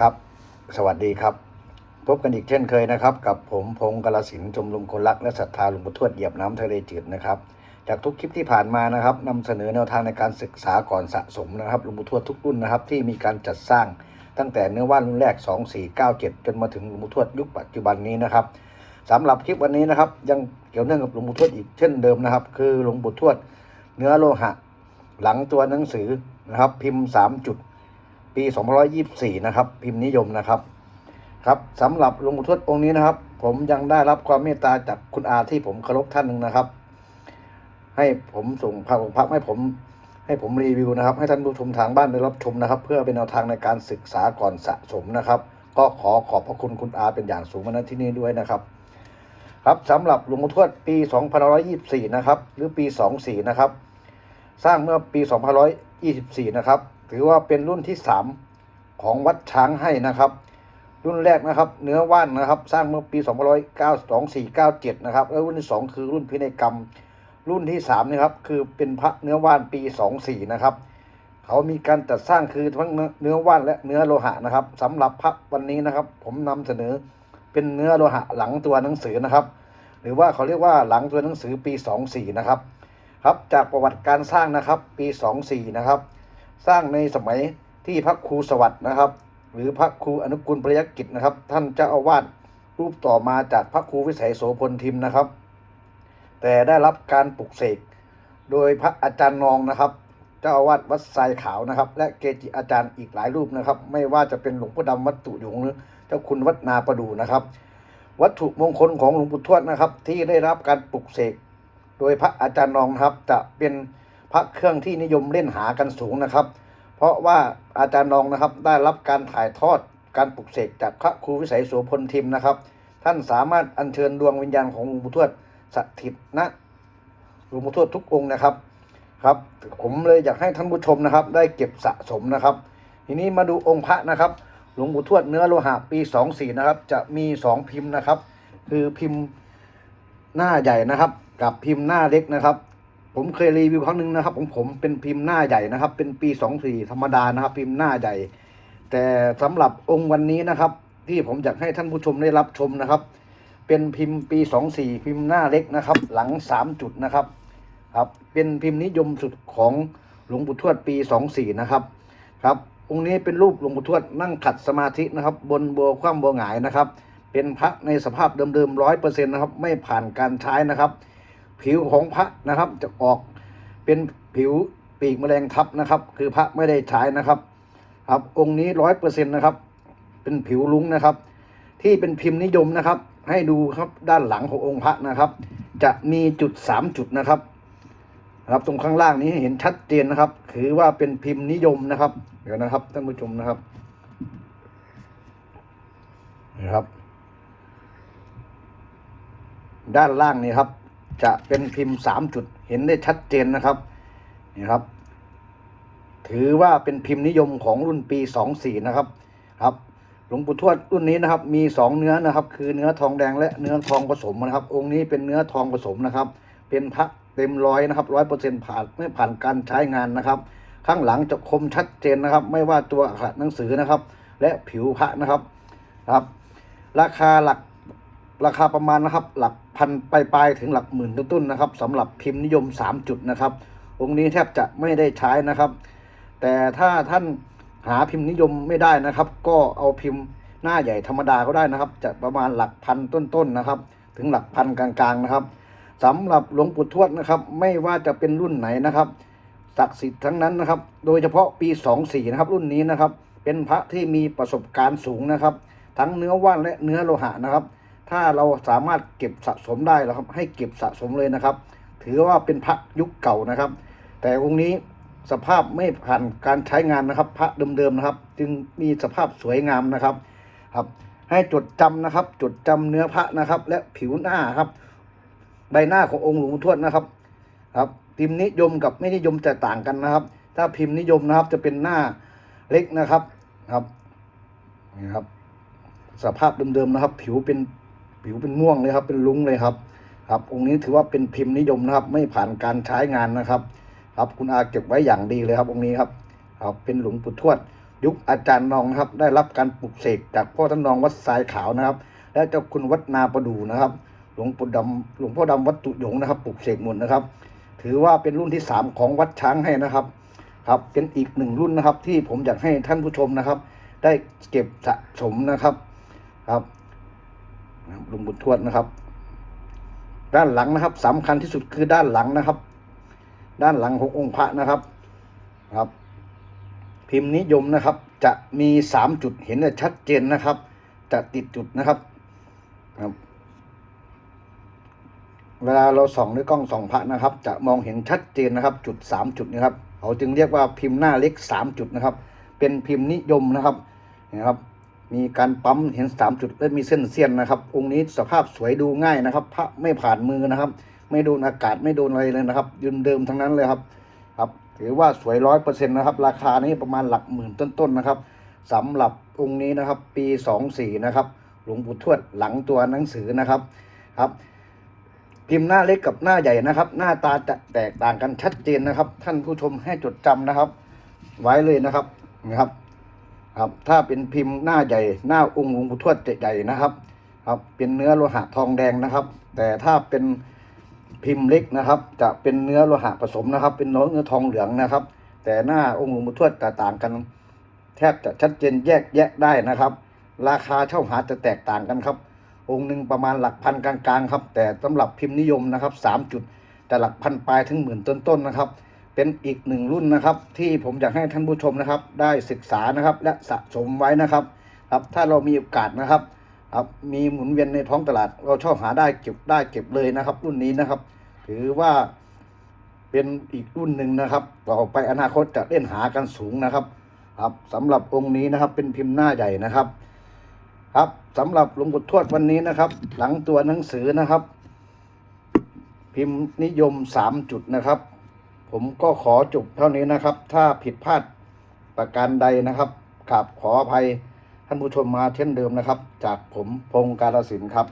ครับ สวัสดีครับ พบกันอีกเช่นเคยนะครับ กับผมพงศ์กลสินชมรมคนรักและศรัทธาหลวงปู่ทวดเหยียบน้ำทะเลจืดนะครับ จากทุกคลิปที่ผ่านมานะครับนำเสนอแนวทางในการศึกษาก่อนสะสมนะครับหลวงปู่ทวดทุกรุ่นนะครับ ที่มีการจัดสร้าง ตั้งแต่เนื้อว่านรุ่นแรก 2497 จนมาถึงหลวงปู่ทวดยุคปัจจุบันนี้นะครับสำหรับคลิปวันนี้นะครับ ยังเกี่ยวเนื่องกับหลวงปู่ทวดอีกเช่นเดิมนะครับ คือหลวงปู่ทวดเนื้อโลหะ หลังตัวหนังสือนะครับ พิมพ์ 3 จุด ปี 2524 นะครับ พิมพ์นิยมนะครับ ครับสำหรับหลวงปู่ทวดองค์นี้นะครับ ผมยังได้รับความเมตตาจากคุณอาที่ผมเคารพท่านหนึ่งนะครับ ให้ผมส่งพระองค์พระให้ผมให้ผมรีวิวนะครับ ให้ท่านผู้ชมทางบ้านได้รับชมนะครับ เพื่อเป็นแนวทางในการศึกษาก่อนสะสมนะครับ ก็ขอขอบพระคุณคุณอาเป็นอย่างสูงมาณที่นี้ด้วยนะครับ ครับสำหรับหลวงปู่ทวดปี 2524 นะครับ หรือปี 24 นะครับ สร้างเมื่อปี 2524 นะครับ ถือว่าเป็นรุ่นที่3ของวัดช้างให้นะครับ รุ่นแรกนะครับ เนื้อว่านนะครับ สร้างเมื่อปี252497นะครับแล้วรุ่นที่ 2 คือรุ่นพินัยกรรม รุ่นที่3นี่ครับคือเป็นพระเนื้อว่านปี 24 นะครับเขามีการจัดสร้างคือทั้งเนื้อว่านและเนื้อโลหะนะครับสำหรับพระวันนี้นะครับ ผมนำเสนอเป็นเนื้อโลหะหลังตัวหนังสือนะครับ หรือว่าเขาเรียกว่าหลังตัวหนังสือปี 24 นะครับ ครับจากประวัติการสร้างนะครับปี 24 นะครับ สร้างในสมัยที่พระครูสวัสด์นะครับ หรือพระครูอนุกุลประยักกิจนะครับ ท่านเจ้าอาวาสรูปต่อมาจากพระครูวิสัยโสพลทิมนะครับ แต่ได้รับการปลุกเสกโดยพระอาจารย์นองนะครับ เจ้าอาวาสวัดทรายขาวนะครับ และเกจิอาจารย์อีกหลายรูปนะครับ ไม่ว่าจะเป็นหลวงพ่อดำวัดตุหยงหรือเจ้าคุณวัดนาประดูนะครับ วัตถุมงคลของหลวงปู่ทวดนะครับ ที่ได้รับการปลุกเสกโดยพระอาจารย์นองครับจะเป็น พระเครื่องที่นิยมเล่นหากันสูงนะครับ เพราะว่าอาจารย์นองนะครับได้รับการถ่ายทอดการปลุกเสกจากพระครูวิสัยโสพลทิมนะครับ ท่านสามารถอัญเชิญดวงวิญญาณของหลวงปู่ทวดสถิตณหลวงปู่ทวดทุกองค์นะครับครับ ผมเลยอยากให้ท่านผู้ชมนะครับ ได้เก็บสะสมนะครับ ทีนี้มาดูองค์พระนะครับ หลวงปู่ทวดเนื้อโลหะปี 24 นะครับ จะมีสองพิมพ์นะครับ คือพิมพ์หน้าใหญ่นะครับ กับพิมพ์หน้าเล็กนะครับ ผมเคยรีวิวครั้งหนึ่งนะครับ ของผมเป็นพิมพ์หน้าใหญ่นะครับ เป็นปี24ธรรมดานะครับ พิมพ์หน้าใหญ่ แต่สำหรับองค์วันนี้นะครับ ที่ผมอยากให้ท่านผู้ชมได้รับชมนะครับ เป็นพิมพ์ปี24พิมพ์หน้าเล็กนะครับ หลัง3จุดนะครับ ครับ เป็นพิมพ์นิยมสุดของหลวงปู่ทวดปี24นะครับ ครับองค์นี้เป็นรูปหลวงปู่ทวดนั่งขัดสมาธินะครับ บนบัวคว่ำบัวหงายนะครับ เป็นพระในสภาพเดิมๆร้อยเปอร์เซ็นต์นะครับ ไม่ผ่านการใช้นะครับ ผิวของพระนะครับ จะออกเป็นผิวปีกแมลงทับนะครับ คือพระไม่ได้ใช้นะครับ ครับ องค์นี้ร้อยเปอร์เซ็นต์นะครับ เป็นผิวลุ้งนะครับ ที่เป็นพิมพ์นิยมนะครับ ให้ดูครับด้านหลังขององค์พระนะครับ จะมีจุดสามจุดนะครับครับตรงข้างล่างนี้เห็นชัดเจนนะครับ ถือว่าเป็นพิมพ์นิยมนะครับ เดี๋ยวนะครับท่านผู้ชมนะครับนะครับ ด้านล่างนี่ครับ จะเป็นพิมพ์สามจุดเห็นได้ชัดเจนนะครับนี่ครับ ถือว่าเป็นพิมพ์นิยมของรุ่นปีสองสี่นะครับ ครับหลวงปู่ทวดรุ่นนี้นะครับ มีสองเนื้อนะครับ คือเนื้อทองแดงและเนื้อทองผสมนะครับ องค์นี้เป็นเนื้อทองผสมนะครับ เป็นพระเต็มร้อยนะครับร้อยเปอร์เซ็นต์ผ่านไม่ผ่านการใช้งานนะครับ ข้างหลังจะคมชัดเจนนะครับ ไม่ว่าตัวอักขรหนังสือนะครับ และผิวพระนะครับครับ ราคาหลักราคาประมาณนะครับ หลัก พันปลายๆถึงหลักหมื่นต้นๆนะครับสำหรับพิมพ์นิยม 3 จุดนะครับ องค์นี้แทบจะไม่ได้ใช้นะครับ แต่ถ้าท่านหาพิมพ์นิยมไม่ได้นะครับ ก็เอาพิมพ์หน้าใหญ่ธรรมดาก็ได้นะครับ จะประมาณหลักพันต้นๆนะครับ ถึงหลักพันกลางๆนะครับสำหรับหลวงปู่ทวดนะครับ ไม่ว่าจะเป็นรุ่นไหนนะครับศักดิ์สิทธิ์ทั้งนั้นนะครับ โดยเฉพาะปี 24 นะครับ รุ่นนี้นะครับ เป็นพระที่มีประสบการณ์สูงนะครับ ทั้งเนื้อว่านและเนื้อโลหะนะครับ ถ้าเราสามารถเก็บสะสมได้แล้วครับ ให้เก็บสะสมเลยนะครับ ถือว่าเป็นพระยุคเก่านะครับ แต่องค์นี้สภาพไม่ผ่านการใช้งานนะครับ พระเดิมๆนะครับ จึงมีสภาพสวยงามนะครับครับ ให้จดจำนะครับ จดจำเนื้อพระนะครับ และผิวหน้าครับ ใบหน้าขององค์หลวงทวดนะครับ ครับ พิมพ์นิยมกับไม่นิยมจะต่างกันนะครับ ถ้าพิมพ์นิยมนะครับ จะเป็นหน้าเล็กนะครับครับนี่ครับ สภาพเดิมๆนะครับ ผิวเป็น ผิวเป็นม่วงเลยครับ เป็นลุ้งเลยครับครับองค์นี้ถือว่าเป็นพิมพ์นิยมนะครับ ไม่ผ่านการใช้งานนะครับ ครับคุณอาเก็บไว้อย่างดีเลยครับ องค์นี้ครับครับเป็นหลวงปู่ทวด ยุคอาจารย์นองครับ ได้รับการปลุกเสกจากพ่อท่านนองวัดทรายขาวนะครับ และเจ้าคุณวัดนาประดูนะครับ หลวงปู่ดำหลวงพ่อดำวัดตุยงนะครับปลุกเสกหมดนะครับ ถือว่าเป็นรุ่นที่สามของวัดช้างให้นะครับ ครับเป็นอีกหนึ่งรุ่นนะครับ ที่ผมอยากให้ท่านผู้ชมนะครับ ได้เก็บสะสมนะครับ ครับ หลุงบุญทวดนะครับ ด้านหลังนะครับสำคัญที่สุดคือด้านหลังนะครับ ด้านหลังขององค์พระนะครับครับ พิมพ์นิยมนะครับ จะมีสามจุดเห็นได้ชัดเจนนะครับ จะติดจุดนะครับครับ เวลาเราส่องด้วยกล้องส่องพระนะครับ จะมองเห็นชัดเจนนะครับ จุดสามจุดนะครับเขาจึงเรียกว่าพิมพ์หน้าเล็กสามจุดนะครับ เป็นพิมพ์นิยมนะครับนะครับ มีการปั๊มเห็นสามจุดและมีเส้นเสี้ยนนะครับ องค์นี้สภาพสวยดูง่ายนะครับ พระไม่ผ่านมือนะครับ ไม่โดนอากาศไม่โดนอะไรเลยนะครับยืนเดิมทั้งนั้นเลยครับ ครับ ถือว่าสวยร้อยเปอร์เซ็นต์นะครับ ราคานี้ประมาณหลักหมื่นต้นๆนะครับสำหรับองค์นี้นะครับ ปีสองสี่นะครับ หลวงปู่ทวดหลังตัวหนังสือนะครับ ครับพิมพ์หน้าเล็กกับหน้าใหญ่นะครับ หน้าตาจะแตกต่างกันชัดเจนนะครับ ท่านผู้ชมให้จดจำนะครับ ไว้เลยนะครับนะครับ ครับ ถ้าเป็นพิมพ์หน้าใหญ่หน้าองค์หลวงปู่ทวดใหญ่นะครับ ครับ เป็นเนื้อโลหะทองแดงนะครับ แต่ถ้าเป็นพิมพ์เล็กนะครับ จะเป็นเนื้อโลหะผสมนะครับ เป็นเนื้อทองเหลืองนะครับ แต่หน้าองค์หลวงปู่ทวดจะต่างกัน แทบจะชัดเจนแยกแยะได้นะครับ ราคาเช่าหาจะแตกต่างกันครับ องค์หนึ่งประมาณหลักพันกลางๆครับ แต่สำหรับพิมพ์นิยมนะครับสามจุดแต่หลักพันปลายถึงหมื่นต้นๆนะครับ เป็นอีกหนึ่งรุ่นนะครับ ที่ผมอยากให้ท่านผู้ชมนะครับ ได้ศึกษานะครับ และสะสมไว้นะครับ ครับถ้าเรามีโอกาสนะครับครับมีหมุนเวียนในท้องตลาด เราชอบหาได้เก็บได้เก็บเลยนะครับ รุ่นนี้นะครับ ถือว่าเป็นอีกรุ่นหนึ่งนะครับ ต่อไปอนาคตจะเล่นหากันสูงนะครับ ครับสำหรับองค์นี้นะครับ เป็นพิมพ์หน้าใหญ่นะครับ ครับสำหรับหลวงปู่ทวดวันนี้นะครับ หลังตัวหนังสือนะครับ พิมพ์นิยมสามจุดนะครับ ผมก็ขอจบเท่านี้นะครับ ถ้าผิดพลาดประการใดนะครับกราบขออภัยท่านผู้ชมมาเช่นเดิมนะครับ จากผมพงการศินครับ